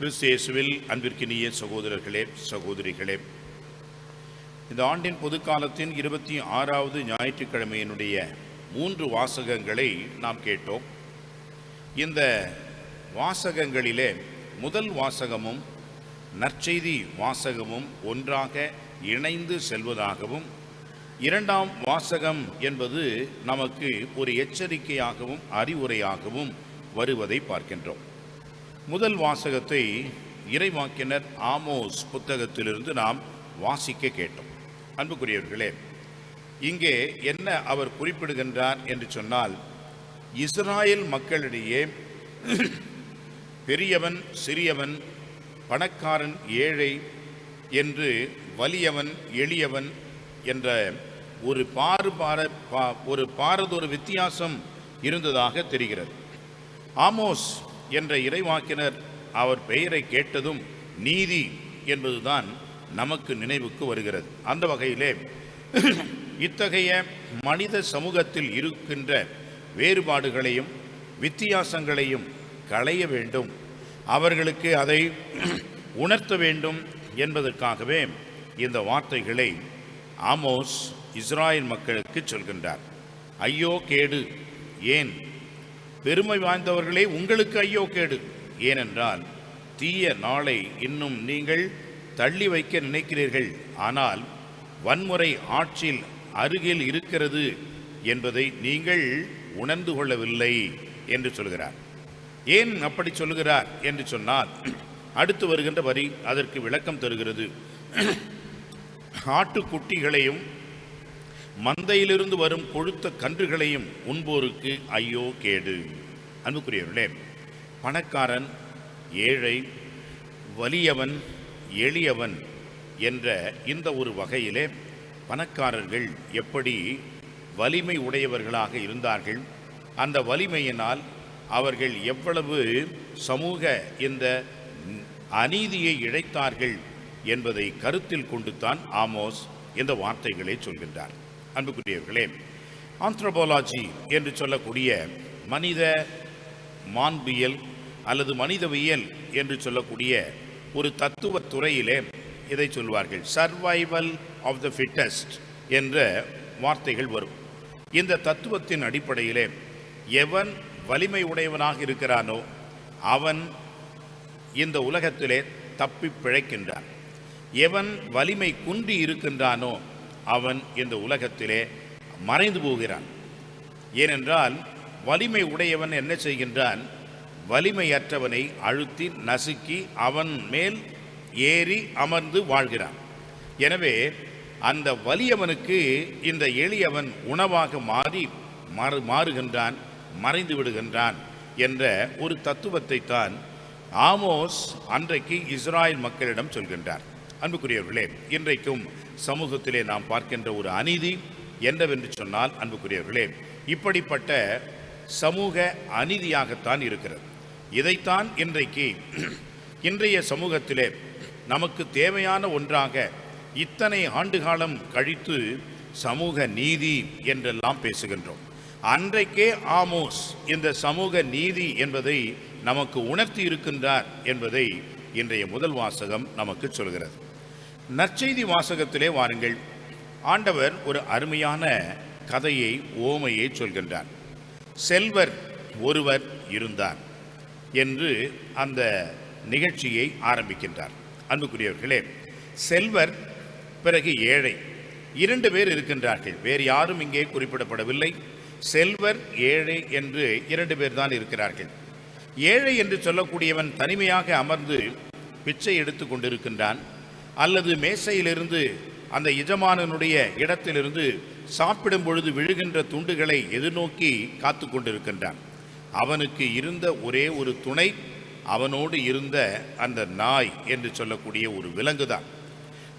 கிறிஸ்து இயேசுவில் அன்பிற்கினிய சகோதரர்களே சகோதரிகளே. இந்த ஆண்டின் பொதுக்காலத்தின் இருபத்தி ஆறாவது ஞாயிற்றுக்கிழமையினுடைய மூன்று வாசகங்களை நாம் கேட்டோம். இந்த வாசகங்களிலே முதல் வாசகமும் நற்செய்தி வாசகமும் ஒன்றாக இணைந்து செல்வதாகவும் இரண்டாம் வாசகம் என்பது நமக்கு ஒரு எச்சரிக்கையாகவும் அறிவுரையாகவும் வருவதை பார்க்கின்றோம். முதல் வாசகத்தை இறைவாக்கினர் ஆமோஸ் புத்தகத்திலிருந்து நாம் வாசிக்க கேட்டோம். அன்புக்குரியவர்களே இங்கே என்ன அவர் குறிப்பிடுகின்றார் என்று சொன்னால் இஸ்ராயேல் மக்களிடையே பெரியவன் சிறியவன் பணக்காரன் ஏழை என்று வலியவன் எளியவன் என்ற ஒரு பாறுபார பா- ஒரு பாரதொரு வித்தியாசம் இருந்ததாக தெரிகிறது. ஆமோஸ் என்ற இறைவாக்கினர் அவர் பெயரை கேட்டதும் நீதி என்பதுதான் நமக்கு நினைவுக்கு வருகிறது. அந்த வகையிலே இத்தகைய மனித சமூகத்தில் இருக்கின்ற வேறுபாடுகளையும் வித்தியாசங்களையும் களைய வேண்டும். அவர்களுக்கு அதை உணர்த்த வேண்டும் என்பதற்காகவே இந்த வார்த்தைகளை ஆமோஸ் இஸ்ராயல் மக்களுக்கு சொல்கின்றார். ஐயோ கேடு. ஏன்? பெருமை வாய்ந்தவர்களே உங்களுக்கு ஐயோ கேடு. ஏனென்றால் தீய நாளை இன்னும் நீங்கள் தள்ளி வைக்க நினைக்கிறீர்கள். ஆனால் வன்முறை ஆட்சியில் அருகில் இருக்கிறது என்பதை நீங்கள் உணர்ந்து கொள்ளவில்லை என்று சொல்கிறார். ஏன் அப்படி சொல்லுகிறார் என்று சொன்னால் அடுத்து வருகின்ற வரி அதற்கு விளக்கம் தருகிறது. ஆட்டுக்குட்டிகளையும் மந்தையிலிருந்து வரும் கொழுத்த கன்றுகளையும் உண்போருக்கு ஐயோ கேடு. அன்புக்குரியவர்களே பணக்காரன் ஏழை வலியவன் எளியவன் என்ற இந்த ஒரு வகையிலே பணக்காரர்கள் எப்படி வலிமை உடையவர்களாக இருந்தார்கள்? அந்த வலிமையினால் அவர்கள் எவ்வளவு சமூக இந்த அநீதியை இழைத்தார்கள் என்பதை கருத்தில் கொண்டுத்தான் ஆமோஸ் இந்த வார்த்தைகளை சொல்கின்றார். அன்புக்குரியவர்களே ஆந்த்ரோபாலஜி என்று சொல்லக்கூடிய மனித மாண்பியல் அல்லது மனிதவியல் என்று சொல்லக்கூடிய ஒரு தத்துவ துறையிலே இதை சொல்வார்கள். சர்வைவல் ஆஃப் த ஃபிட்டஸ்ட் என்ற வார்த்தைகள் வரும். இந்த தத்துவத்தின் அடிப்படையிலே எவன் வலிமை உடையவனாக இருக்கிறானோ அவன் இந்த உலகத்திலே தப்பி பிழைக்கின்றான். எவன் வலிமை குன்றி இருக்கின்றானோ அவன் இந்த உலகத்திலே மறைந்து போகிறான். ஏனென்றால் வலிமை உடையவன் என்ன செய்கின்றான்? வலிமையற்றவனை அழுத்தி நசுக்கி அவன் மேல் ஏறி அமர்ந்து வாழ்கிறான். எனவே அந்த வலியவனுக்கு இந்த எளியவன் உணவாக மாறி மாறு மாறுகின்றான் மறைந்து விடுகின்றான் என்ற ஒரு தத்துவத்தை தான் ஆமோஸ் அன்றைக்கு இஸ்ராயல் மக்களிடம் சொல்கின்றார். அன்புக்குரியவர்களே இன்றைக்கும் சமூகத்திலே நாம் பார்க்கின்ற ஒரு அநீதி என்னவென்று சொன்னால் அன்புக்குரியவர்களே இப்படிப்பட்ட சமூக அநீதியாகத்தான் இருக்கிறது. இதைத்தான் இன்றைக்கு இன்றைய சமூகத்திலே நமக்கு தேவையான ஒன்றாக இத்தனை ஆண்டு காலம் கழித்து சமூக நீதி என்றெல்லாம் பேசுகின்றோம். அன்றைக்கே ஆமோஸ் இந்த சமூக நீதி என்பதை நமக்கு உணர்த்தி இருக்கின்றார் என்பதை இன்றைய முதல் வாசகம் நமக்கு சொல்கிறது. நற்செய்தி வாசகத்திலே வாருங்கள். ஆண்டவர் ஒரு அருமையான கதையை ஓமையை சொல்கின்றார். செல்வர் ஒருவர் இருந்தார் என்று அந்த நிகழ்ச்சியை ஆரம்பிக்கின்றார். அன்புக்குரியவர்களே செல்வர் பிறகு ஏழை. இரண்டு பேர் இருக்கின்றார்கள். வேறு யாரும் இங்கே குறிப்பிடப்படவில்லை. செல்வர் ஏழை என்று இரண்டு பேர் தான் இருக்கிறார்கள். ஏழை என்று சொல்லக்கூடியவன் தனிமையாக அமர்ந்து பிச்சை எடுத்து கொண்டிருக்கின்றான். அல்லது மேசையிலிருந்து அந்த எஜமானனுடைய இடத்திலிருந்து சாப்பிடும் பொழுது விழுகின்ற துண்டுகளை எதிர்நோக்கி காத்து கொண்டிருக்கின்றான் அவனுக்கு இருந்த ஒரே ஒரு துணை அவனோடு இருந்த அந்த நாய் என்று சொல்லக்கூடிய ஒரு விலங்கு தான்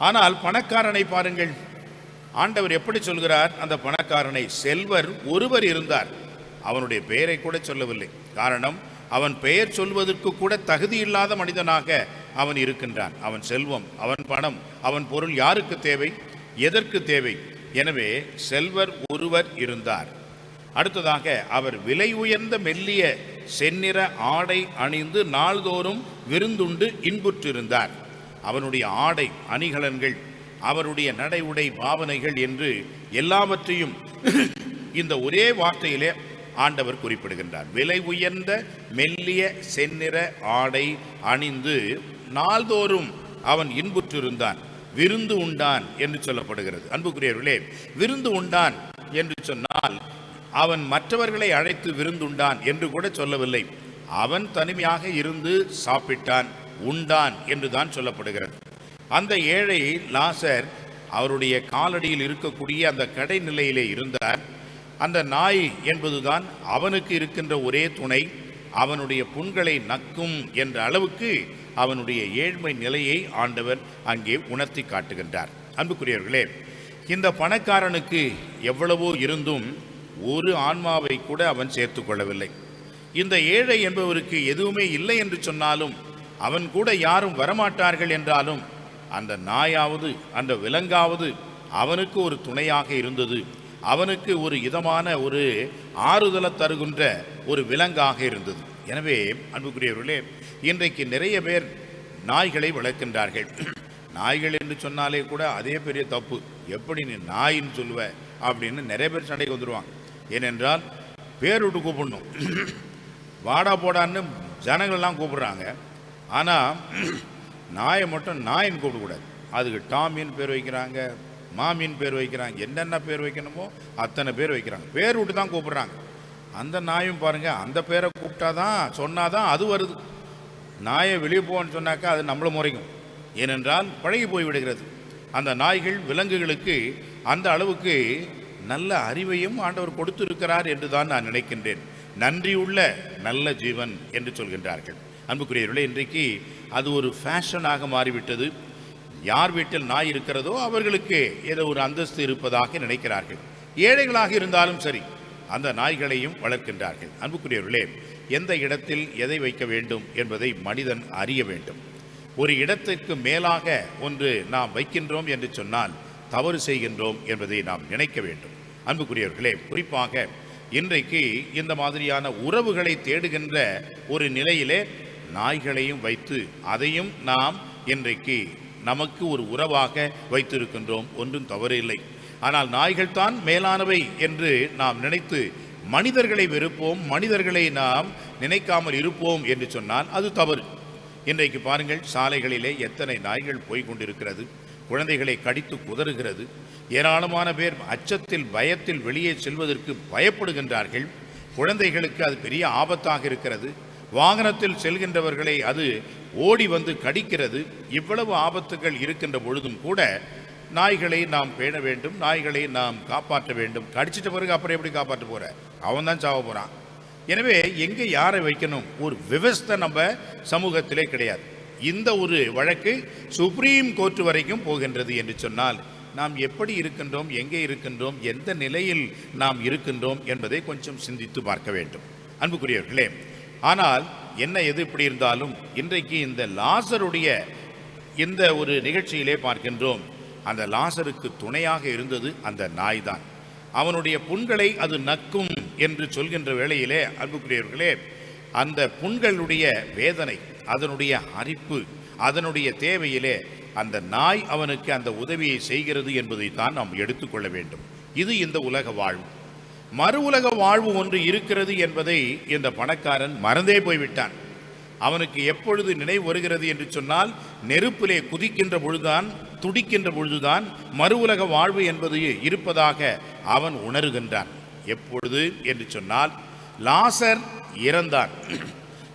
ஆனால் பணக்காரனை பாருங்கள் ஆண்டவர் எப்படி சொல்கிறார்? அந்த பணக்காரனை செல்வர் ஒருவர் இருந்தார். அவனுடைய பெயரை கூட சொல்லவில்லை. காரணம் அவன் பெயர் சொல்வதற்கு கூட தகுதி இல்லாத மனிதனாக அவன் இருக்கின்றான். அவன் செல்வம் அவன் பணம் அவன் பொருள் யாருக்கு தேவை? எதற்கு தேவை? எனவே செல்வர் ஒருவர் இருந்தார். அடுத்ததாக அவர் விலை உயர்ந்த மெல்லிய செந்நிற ஆடை அணிந்து நாள்தோறும் விருந்துண்டு இன்புற்றிருந்தார். அவனுடைய ஆடை அணிகலன்கள் அவருடைய நடை உடை பாவனைகள் என்று எல்லாவற்றையும் இந்த ஒரே வார்த்தையிலே ஆண்டவர் குறிப்பிடுகின்றார். விலை உயர்ந்த மெல்லிய செந்நிற ஆடை அணிந்து நாள்தோறும் அவன் இன்புற்றிருந்தான். விருந்து உண்டான் என்று சொல்லப்படுகிறது. அன்புக்குரியவர்களே விருந்து உண்டான் என்று சொன்னால் அவன் மற்றவர்களை அழைத்து விருந்துண்டான் என்று கூட சொல்லவில்லை. அவன் தனிமையாக இருந்து சாப்பிட்டான் உண்டான் என்று தான் சொல்லப்படுகிறது. அந்த ஏழை லாசர் அவருடைய காலடியில் இருக்கக்கூடிய அந்த கடை நிலையிலே இருந்தார். அந்த நாய் என்பதுதான் அவனுக்கு இருக்கின்ற ஒரே துணை. அவனுடைய புண்களை நக்கும் என்ற அளவுக்கு அவனுடைய ஏழ்மை நிலையை ஆண்டவர் அங்கே உணர்த்தி காட்டுகின்றார். அன்புக்குரியவர்களே இந்த பணக்காரனுக்கு எவ்வளவோ இருந்தும் ஒரு ஆன்மாவை கூட அவன் சேர்த்து கொள்ளவில்லை. இந்த ஏழை என்பவருக்கு எதுவுமே இல்லை என்று சொன்னாலும் அவன் கூட யாரும் வரமாட்டார்கள் என்றாலும் அந்த நாயாவது அந்த விலங்காவது அவனுக்கு ஒரு துணையாக இருந்தது. அவனுக்கு ஒரு இதமான ஒரு ஆறுதலை தருகின்ற ஒரு விலங்காக இருந்தது. எனவே அன்புக்குரியவர்களே இன்றைக்கு நிறைய பேர் நாய்களை வளர்க்கின்றார்கள். நாய்கள் என்று சொன்னாலே கூட அதே பெரிய தப்பு. எப்படி நீ நாயின்னு சொல்லுவ அப்படின்னு நிறைய பேர் சண்டைக்கு வந்துடுவாங்க ஏனென்றால் பேருட்டு கூப்பிடணும். வாடா போடான்னு ஜனங்கள்லாம் கூப்பிடுறாங்க. ஆனால் நாயை மட்டும் நாயின்னு கூப்பிடக்கூடாது. அதுக்கு டாமின்னு பேர் வைக்கிறாங்க மாமின்னு பேர் வைக்கிறாங்க. என்னென்ன பேர் வைக்கணுமோ அத்தனை பேர் வைக்கிறாங்க. பேர் விட்டு தான் கூப்பிட்றாங்க. அந்த நாயும் பாருங்கள் அந்த பேரை கூப்பிட்டா தான் சொன்னாதான் அது வருது. நாயை வெளியே போவான்னு சொன்னாக்கா அது நம்மளை முறைக்கும். ஏனென்றால் பழகி போய் விடுகிறது அந்த நாய்கள் விலங்குகளுக்கு அந்த அளவுக்கு நல்ல அறிவையும் ஆண்டவர் கொடுத்திருக்கிறார் என்று தான் நான் நினைக்கின்றேன். நன்றியுள்ள நல்ல ஜீவன் என்று சொல்கின்றார்கள். அன்புக்குரியவர்களே இன்றைக்கு அது ஒரு ஃபேஷனாக மாறிவிட்டது. யார் வீட்டில் நாய் இருக்கிறதோ அவர்களுக்கு ஏதோ ஒரு அந்தஸ்து இருப்பதாக நினைக்கிறார்கள். ஏழைகளாக இருந்தாலும் சரி அந்த நாய்களையும் வளர்க்கின்றார்கள். அன்புக்குரியவர்களே எந்த இடத்தில் எதை வைக்க வேண்டும் என்பதை மனிதன் அறிய வேண்டும். ஒரு இடத்திற்கு மேலாக ஒன்று நாம் வைக்கின்றோம் என்று சொன்னால் தவறு செய்கின்றோம் என்பதை நாம் நினைக்க வேண்டும். அன்புக்குரியவர்களே குறிப்பாக இன்றைக்கு இந்த மாதிரியான உறவுகளை தேடுகின்ற ஒரு நிலையிலே நாய்களையும் வைத்து அதையும் நாம் இன்றைக்கு நமக்கு ஒரு உறவாக வைத்திருக்கின்றோம். ஒன்றும் தவறு இல்லை ஆனால் நாய்கள் தான் மேலானவை என்று நாம் நினைத்து மனிதர்களை வெறுப்போம் மனிதர்களை நாம் நினைக்காமல் இருப்போம் என்று சொன்னால் அது தவறு. இன்றைக்கு பாருங்கள் சாலைகளிலே எத்தனை நாய்கள் போய்கொண்டிருக்கிறது குழந்தைகளை கடித்து குதறுகிறது. ஏராளமான பேர் அச்சத்தில் பயத்தில் வெளியே செல்வதற்கு பயப்படுகின்றார்கள். குழந்தைகளுக்கு அது பெரிய ஆபத்தாக இருக்கிறது. வாகனத்தில் செல்கின்றவர்களை அது ஓடி வந்து கடிக்கிறது. இவ்வளவு ஆபத்துகள் இருக்கின்ற பொழுதும் கூட நாய்களை நாம் பேண வேண்டும் நாய்களை நாம் காப்பாற்ற வேண்டும். கடிச்சிட்ட பிறகு அப்புறம் எப்படி காப்பாற்ற போகிற அவன் தான் சாவ போகிறான் எனவே எங்கே யாரை வைக்கணும்? ஒரு விவஸ்தை நம்ம சமூகத்திலே கிடையாது. இந்த ஒரு வழக்கு சுப்ரீம் கோர்ட் வரைக்கும் போகின்றது என்று சொன்னால் நாம் எப்படி இருக்கின்றோம் எங்கே இருக்கின்றோம் எந்த நிலையில் நாம் இருக்கின்றோம் என்பதை கொஞ்சம் சிந்தித்து பார்க்க வேண்டும். அன்புக்குரியவர்களே ஆனால் என்ன எது இப்படி இருந்தாலும் இன்றைக்கு இந்த லாசருடைய இந்த ஒரு நிகழ்ச்சியிலே பார்க்கின்றோம். அந்த லாசருக்கு துணையாக இருந்தது அந்த நாய் தான் அவனுடைய புண்களை அது நக்கும் என்று சொல்கின்ற வேளையிலே அன்புக்குரியவர்களே அந்த புண்களுடைய வேதனை அதனுடைய அரிப்பு அதனுடைய தேவையிலே அந்த நாய் அவனுக்கு அந்த உதவியை செய்கிறது என்பதைத்தான் நாம் எடுத்துக்கொள்ள வேண்டும். இது இந்த உலக வாழ்வு. மறு உலக வாழ்வு ஒன்று இருக்கிறது என்பதை இந்த பணக்காரன் மறந்தே போய்விட்டான். அவனுக்கு எப்பொழுது நினைவு வருகிறது என்று சொன்னால் நெருப்பிலே குதிக்கின்ற பொழுதுதான் துடிக்கின்ற பொழுதுதான் மறு உலக வாழ்வு என்பது இருப்பதாக அவன் உணர்கின்றான். எப்பொழுது? என்று சொன்னால் லாசர் இறந்தான்.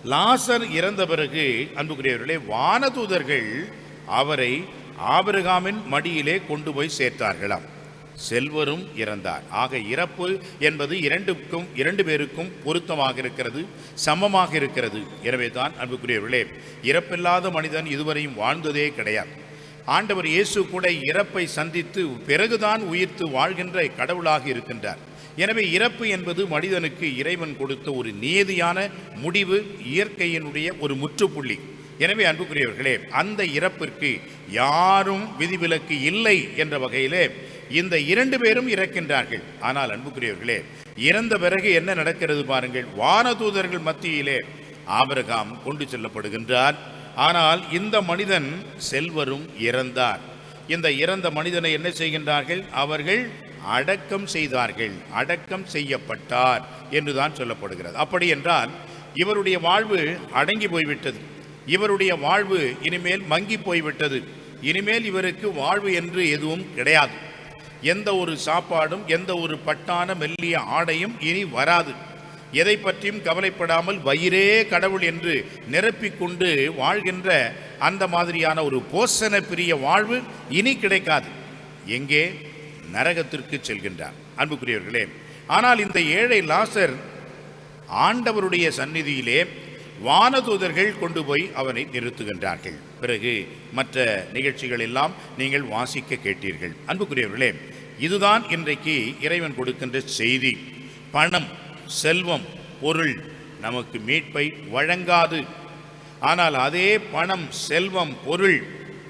லாசர் இறந்த பிறகு அன்புக்குரியவர்களே வானதூதர்கள் அவரை ஆபிரகாமின் மடியிலே கொண்டு போய் சேர்த்தார்களாம். செல்வரும் இறந்தார். ஆக இறப்பு என்பது இரண்டுக்கும் இரண்டு பேருக்கும் பொருத்தமாக இருக்கிறது சமமாக இருக்கிறது. எனவே தான் அன்புக்குரியவர்களே இறப்பில்லாத மனிதன் இதுவரையும் வாழ்ந்ததே கிடையாது. ஆண்டவர் இயேசு கூட இறப்பை சந்தித்து பிறகுதான் உயிர்த்து வாழ்கின்ற கடவுளாக இருக்கின்றார். எனவே இறப்பு என்பது மனிதனுக்கு இறைவன் கொடுத்த ஒரு நியதியான முடிவு இயற்கையினுடைய ஒரு முற்றுப்புள்ளி. எனவே அன்புக்குரியவர்களே அந்த இறப்பிற்கு யாரும் விதிவிலக்கு இல்லை என்ற வகையிலே இந்த இரண்டு பேரும் இறக்கின்றார்கள். ஆனால் அன்புக்குரியவர்களே இறந்த பிறகு என்ன நடக்கிறது பாருங்கள். வானதூதர்கள் மத்தியிலே ஆபரகாம் கொண்டு செல்லப்படுகின்றார். ஆனால் இந்த மனிதன் செல்வரும் இறந்தார். இந்த இறந்த மனிதனை என்ன செய்கின்றார்கள்? அவர்கள் அடக்கம் செய்தார்கள். அடக்கம் செய்யப்பட்டார் என்றுதான் சொல்லப்படுகிறது. அப்படி என்றால் இவருடைய வாழ்வு அடங்கி போய்விட்டது. இவருடைய வாழ்வு இனிமேல் மங்கி போய்விட்டது. இனிமேல் இவருக்கு வாழ்வு என்று எதுவும் கிடையாது. எந்த ஒரு சாப்பாடும் எந்த ஒரு பட்டான மெல்லிய ஆடையும் இனி வராது. எதை பற்றியும் கவலைப்படாமல் வயிறே கடவுள் என்று நிரப்பிக்கொண்டு வாழ்கின்ற அந்த மாதிரியான ஒரு போசன பிரிய வாழ்வு இனி கிடைக்காது. எங்கே? நரகத்திற்கு செல்கின்றார் அன்புக்குரியவர்களே ஆனால் இந்த ஏழை லாசர் ஆண்டவருடைய சந்நிதியிலே வானதூதர்கள் கொண்டு போய் அவனை நிறுத்துகின்றார்கள். பிறகு மற்ற நிகழ்ச்சிகள் எல்லாம் நீங்கள் வாசிக்க கேட்டீர்கள். அன்புக்குரியவர்களே இதுதான் இன்றைக்கு இறைவன் கொடுக்கின்ற செய்தி. பணம். செல்வம் பொருள் நமக்கு மீட்பை வழங்காது. ஆனால் அதே பணம் செல்வம் பொருள்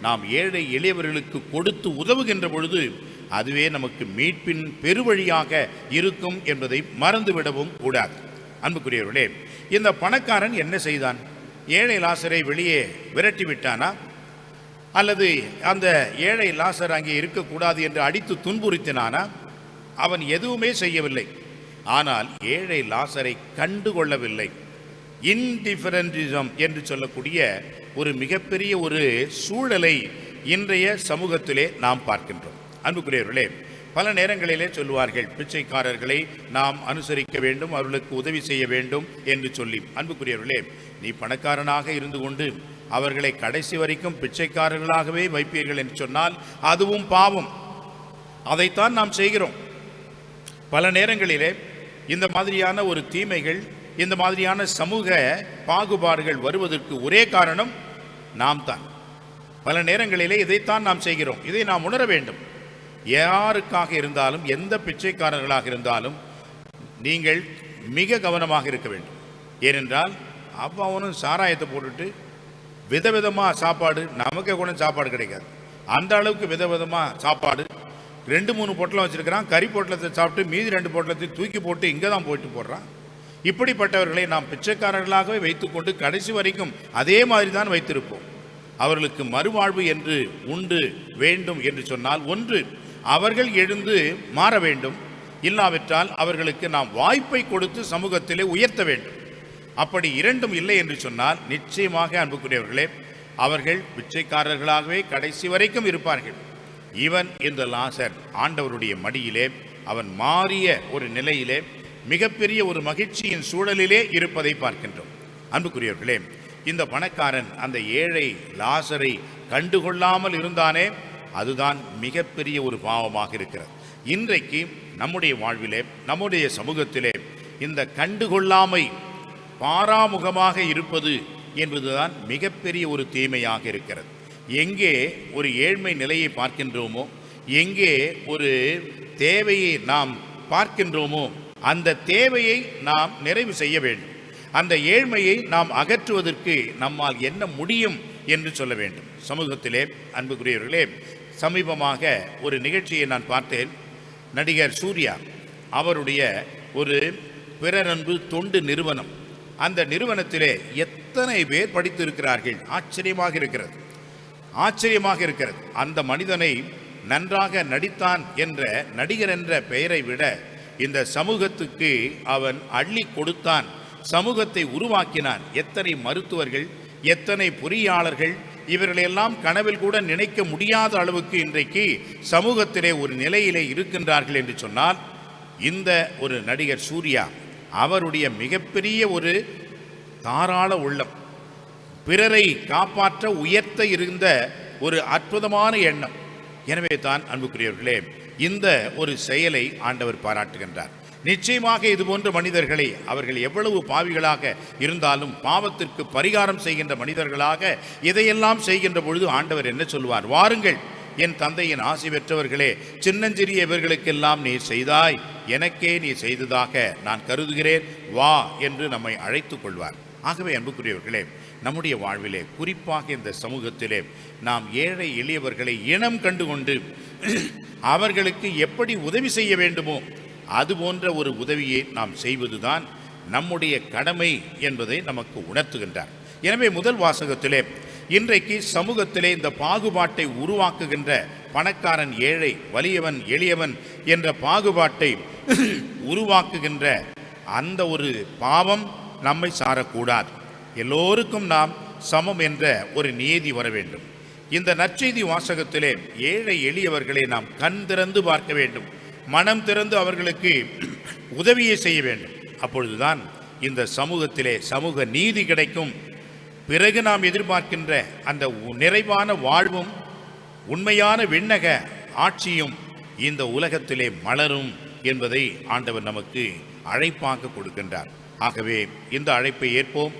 நாம் ஏழை எளியவர்களுக்கு கொடுத்து உதவுகின்ற பொழுது அதுவே நமக்கு மீட்பின் பெருவழியாக இருக்கும் என்பதை மறந்துவிடவும் கூடாது. அன்புக்குரியவர்களே இந்த பணக்காரன் என்ன செய்தான்? ஏழை லாசரை வெளியே விரட்டி விட்டானா அல்லது அந்த ஏழை லாசர் அங்கே இருக்கக்கூடாது என்று அடித்து துன்புறுத்தினானா? அவன் எதுவுமே செய்யவில்லை. ஆனால் ஏழை லாசரை கண்டுகொள்ளவில்லை இன்டிஃபரன்டிசம் என்று சொல்லக்கூடிய ஒரு மிகப்பெரிய ஒரு சூழலை இன்றைய சமூகத்திலே நாம் பார்க்கின்றோம். அன்புக்குரியவர்களே பல நேரங்களிலே சொல்லுவார்கள் பிச்சைக்காரர்களை நாம் அனுசரிக்க வேண்டும் அவர்களுக்கு உதவி செய்ய வேண்டும் என்று சொல்லி. அன்புக்குரியவர்களே நீ பணக்காரனாக இருந்து கொண்டு அவர்களை கடைசி வரைக்கும் பிச்சைக்காரர்களாகவே வைப்பீர்கள் என்று சொன்னால் அதுவும் பாவம். அதைத்தான் நாம் செய்கிறோம். பல நேரங்களிலே இந்த மாதிரியான ஒரு தீமைகள் இந்த மாதிரியான சமூக பாகுபாடுகள் வருவதற்கு ஒரே காரணம் நாம் தான். பல நேரங்களிலே இதைத்தான் நாம் செய்கிறோம். இதை நாம் உணர வேண்டும். யாருக்காக இருந்தாலும் எந்த பிச்சைக்காரர்களாக இருந்தாலும் நீங்கள் மிக கவனமாக இருக்க வேண்டும். ஏனென்றால் அப்போ அவனும் சாராயத்தை போட்டுட்டு விதவிதமாக சாப்பாடு நமக்கே கூட சாப்பாடு கிடைக்காது. அந்த அளவுக்கு விதவிதமாக சாப்பாடு ரெண்டு மூணு பொட்டலம் வச்சுருக்கிறான். கறி பொட்டலத்தை சாப்பிட்டு மீதி ரெண்டு பொட்டலத்தை தூக்கி போட்டு இங்கே தான் போயிட்டு போடுறான். இப்படிப்பட்டவர்களை நாம் பிச்சைக்காரர்களாகவே வைத்துக்கொண்டு கடைசி வரைக்கும் அதே மாதிரி தான் வைத்திருப்போம். அவர்களுக்கு மறுவாழ்வு என்று உண்டு வேண்டும் என்று சொன்னால் ஒன்று அவர்கள் எழுந்து மாற வேண்டும். இல்லாவிட்டால் அவர்களுக்கு நாம் வாய்ப்பை கொடுத்து சமூகத்திலே உயர்த்த வேண்டும். அப்படி இரண்டும் இல்லை என்று சொன்னால் நிச்சயமாக அன்புக்குரியவர்களே அவர்கள் பிச்சைக்காரர்களாகவே கடைசி வரைக்கும் இருப்பார்கள். இவன் இந்த லாசர் ஆண்டவருடைய மடியிலே அவன் மாறிய ஒரு நிலையிலே மிகப்பெரிய ஒரு மகிழ்ச்சியின் சூழலிலே இருப்பதை பார்க்கின்றோம். அன்புக்குரியவர்களே இந்த பணக்காரன் அந்த ஏழை லாசரை கண்டுகொள்ளாமல் இருந்தானே அதுதான் மிகப்பெரிய ஒரு பாவமாக இருக்கிறது. இன்றைக்கு நம்முடைய வாழ்விலே நம்முடைய சமூகத்திலே இந்த கண்டுகொள்ளாமை பாராமுகமாக இருப்பது என்பதுதான் மிகப்பெரிய ஒரு தீமையாக இருக்கிறது. எங்கே ஒரு ஏழ்மை நிலையை பார்க்கின்றோமோ எங்கே ஒரு தேவையை நாம் பார்க்கின்றோமோ அந்த தேவையை நாம் நிறைவு செய்ய வேண்டும். அந்த ஏழ்மையை நாம் அகற்றுவதற்கு நம்மால் என்ன முடியும் என்று சொல்ல வேண்டும். சமூகத்திலே அன்புக்குரியவர்களே சமீபமாக ஒரு நிகழ்ச்சியை நான் பார்த்தேன். நடிகர் சூர்யா அவருடைய ஒரு பிறரன்பு தொண்டு நிறுவனம். அந்த நிறுவனத்திலே எத்தனை பேர் படித்திருக்கிறார்கள்? ஆச்சரியமாக இருக்கிறது. ஆச்சரியமாக இருக்கிறது. அந்த மனிதனை நன்றாக நடித்தான் என்ற நடிகர் என்ற பெயரை விட இந்த சமூகத்துக்கு அவன் அள்ளி கொடுத்தான். சமூகத்தை உருவாக்கினான். எத்தனை மருத்துவர்கள் எத்தனை பொறியாளர்கள் இவர்களெல்லாம் கனவில் கூட நினைக்க முடியாத அளவுக்கு இன்றைக்கு சமூகத்திலே ஒரு நிலையிலே இருக்கின்றார்கள் என்று சொன்னால் இந்த ஒரு நடிகர் சூர்யா அவருடைய மிகப்பெரிய ஒரு தாராள உள்ளம் பிறரை காப்பாற்ற உயர்த்த இருந்த ஒரு அற்புதமான எண்ணம். எனவே தான் அன்புக்குரியவர்களே இந்த ஒரு செயலை ஆண்டவர் பாராட்டுகின்றார். நிச்சயமாக இதுபோன்ற மனிதர்களை அவர்கள் எவ்வளவு பாவிகளாக இருந்தாலும் பாவத்திற்கு பரிகாரம் செய்கின்ற மனிதர்களாக இதையெல்லாம் செய்கின்ற பொழுது ஆண்டவர் என்ன சொல்வார்? வாருங்கள் என் தந்தையின் ஆசி பெற்றவர்களே சின்னஞ்சிறிய இவர்களுக்கெல்லாம் நீ செய்தாய் எனக்கே நீ செய்ததாக நான் கருதுகிறேன் வா என்று நம்மை அழைத்துக் கொள்வார். ஆகவே அன்புக்குரியவர்களே நம்முடைய வாழ்விலே குறிப்பாக இந்த சமூகத்திலே நாம் ஏழை எளியவர்களை இனம் கண்டுகொண்டு அவர்களுக்கு எப்படி உதவி செய்ய வேண்டுமோ அது போன்ற ஒரு உதவியை நாம் செய்வதுதான் நம்முடைய கடமை என்பதை நமக்கு உணர்த்துகின்றார். எனவே முதல் வாசகத்திலே இன்றைக்கு சமூகத்திலே இந்த பாகுபாட்டை உருவாக்குகின்ற பணக்காரன் ஏழை வலியவன் எளியவன் என்ற பாகுபாட்டை உருவாக்குகின்ற அந்த ஒரு பாவம் நம்மை சாரக்கூடாது. எல்லோருக்கும் நாம் சமம் என்ற ஒரு நியதி வர வேண்டும். இந்த நற்செய்தி வாசகத்திலே ஏழை எளியவர்களை நாம் கண் திறந்து பார்க்க வேண்டும். மனம் திறந்து அவர்களுக்கு உதவியை செய்ய வேண்டும். அப்பொழுதுதான் இந்த சமூகத்திலே சமூக நீதி கிடைக்கும். பிறகு நாம் எதிர்பார்க்கின்ற அந்த உ- நிறைவான வாழ்வும் உண்மையான விண்ணக ஆட்சியும் இந்த உலகத்திலே மலரும் என்பதை ஆண்டவர் நமக்கு அழைப்பாக கொடுக்கின்றார். ஆகவே இந்த அழைப்பை ஏற்போம்.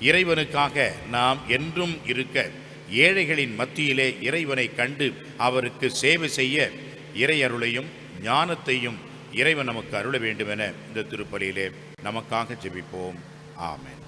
இறைவனுக்காக நாம் என்றும் இருக்க ஏழைகளின் மத்தியிலே இறைவனை கண்டு அவருக்கு சேவை செய்ய இறையருளையும் ஞானத்தையும் இறைவன் நமக்கு அருள வேண்டுமென இந்த திருப்பலியிலே நமக்காக ஜெபிப்போம். ஆமேன்.